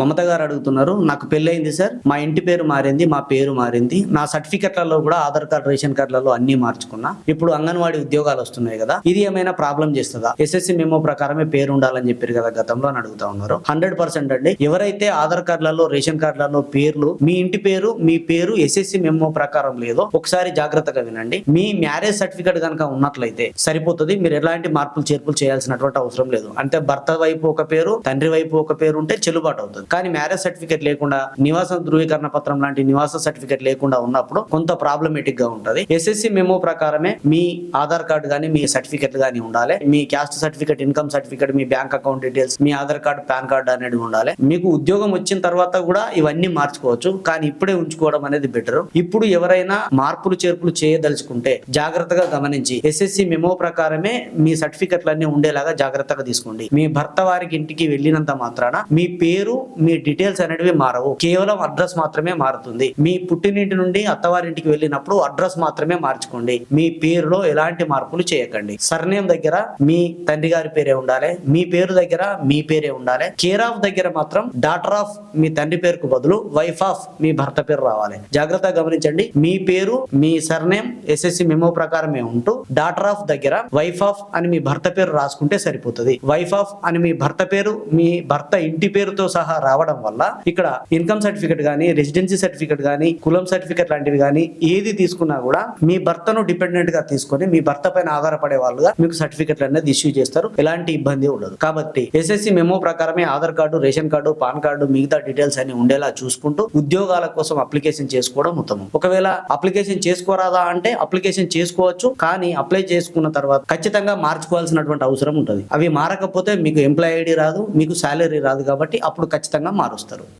మమత గారు అడుగుతున్నారు నాకు పెళ్ళయింది సార్ మా ఇంటి పేరు మారింది మా పేరు మారింది. నా సర్టిఫికెట్లలో కూడా ఆధార్ కార్డు రేషన్ కార్డులలో అన్ని మార్చుకున్నా. ఇప్పుడు అంగన్వాడీ ఉద్యోగాలు వస్తున్నాయి కదా ఇది ఏమైనా ప్రాబ్లం చేస్తుందా? ఎస్ఎస్సి మెమో ప్రకారమే పేరు ఉండాలని చెప్పారు కదా గతంలో అని అడుగుతా ఉన్నారు. హండ్రెడ్ పర్సెంట్ అండి. ఎవరైతే ఆధార్ కార్డులలో రేషన్ కార్డులలో పేర్లు మీ ఇంటి పేరు మీ పేరు ఎస్ఎస్సి మెమో ప్రకారం లేదో ఒకసారి జాగ్రత్తగా వినండి. మీ మ్యారేజ్ సర్టిఫికేట్ కనుక ఉన్నట్లయితే సరిపోతుంది. మీరు ఎలాంటి మార్పులు చేర్పులు చేయాల్సినటువంటి అవసరం లేదు. అంటే భర్త వైపు ఒక పేరు తండ్రి వైపు ఒక పేరు ఉంటే చెల్లుబాటు అవుతుంది. కానీ మ్యారేజ్ సర్టిఫికేట్ లేకుండా నివాస ధృవీకరణ పత్రం లాంటి నివాస సర్టిఫికేట్ లేకుండా ఉన్నప్పుడు కొంత ప్రాబ్లమేటిక్గా ఉంటుంది. ఎస్ఎస్సి మెమో ప్రకారమే మీ ఆధార్ కార్డు కానీ మీ సర్టిఫికేట్ కానీ ఉండాలి. మీ క్యాస్ట్ సర్టిఫికేట్ ఇన్కమ్ సర్టిఫికేట్ మీ బ్యాంక్ అకౌంట్ డీటెయిల్స్ మీ ఆధార్ కార్డు పాన్ కార్డు అనేది ఉండాలి. మీకు ఉద్యోగం వచ్చిన తర్వాత కూడా ఇవన్నీ మార్చుకోవచ్చు. కానీ ఇప్పుడే ఉంచుకోవడం అనేది బెటర్ ఇప్పుడు ఎవరైనా మార్పులు చేర్పులు చేయదలుచుకుంటే జాగ్రత్తగా గమనించి ఎస్ఎస్సి మెమో ప్రకారమే మీ సర్టిఫికెట్లన్నీ ఉండేలాగా జాగ్రత్తగా తీసుకోండి. మీ భర్త వారికి ఇంటికి వెళ్ళినంత మాత్రాన మీ పేరు మీ డీటెయిల్స్ అనేవి మారవు. కేవలం అడ్రస్ మాత్రమే మారుతుంది. మీ పుట్టినింటి నుండి అత్తవారింటికి వెళ్ళినప్పుడు అడ్రస్ మాత్రమే మార్చుకోండి. మీ పేరులో ఎలాంటి మార్పులు చేయకండి. సర్నేమ్ దగ్గర మీ తండ్రి గారి పేరే ఉండాలి. మీ పేరు దగ్గర మీ పేరే ఉండాలి. కేర్ ఆఫ్ దగ్గర మాత్రం డాటర్ ఆఫ్ మీ తండ్రి పేరుకు బదులు వైఫ్ ఆఫ్ మీ భర్త పేరు రావాలి. జాగ్రత్తగా గమనించండి. మీ పేరు మీ సర్నేమ్ ఎస్ఎస్సి మెమో ప్రకారమే ఉంటూ డాటర్ ఆఫ్ దగ్గర వైఫ్ ఆఫ్ అని మీ భర్త పేరు రాసుకుంటే సరిపోతుంది. వైఫ్ ఆఫ్ అని మీ భర్త పేరు మీ భర్త ఇంటి పేరుతో సహా రావడం వల్ల ఇక్కడ ఇన్కమ్ సర్టిఫికేట్ గానీ రెసిడెన్సీ సర్టిఫికేట్ గానీ కులం సర్టిఫికేట్ లాంటివి గానీ ఏది తీసుకున్నా కూడా మీ భర్తను డిపెండెంట్గా తీసుకొని మీ భర్త పైన ఆధారపడే వాళ్ళుగా మీకు సర్టిఫికెట్లు అనేది ఇష్యూ చేస్తారు. ఎలాంటి ఇబ్బంది ఉండదు. కాబట్టి ఎస్ఎస్సి మెమో ప్రకారమే Aadhaar card ration card pan card మిగతా డీటెయిల్స్ అన్ని ఉండేలా చూసుకుంటూ ఉద్యోగాల కోసం అప్లికేషన్ చేసుకోవడం ఉత్తమం. ఒకవేళ అప్లికేషన్ చేసుకోరాదా అంటే అప్లికేషన్ చేసుకోవచ్చు. కానీ అప్లై చేసుకున్న తర్వాత ఖచ్చితంగా మార్చుకోవాల్సినటువంటి అవసరం ఉంటుంది. అవి మారకపోతే మీకు ఎంప్లాయ్ ఐడి రాదు మీకు శాలరీ రాదు కాబట్టి అప్పుడు ఖచ్చితంగా ఖచ్చితంగా మారుస్తారు.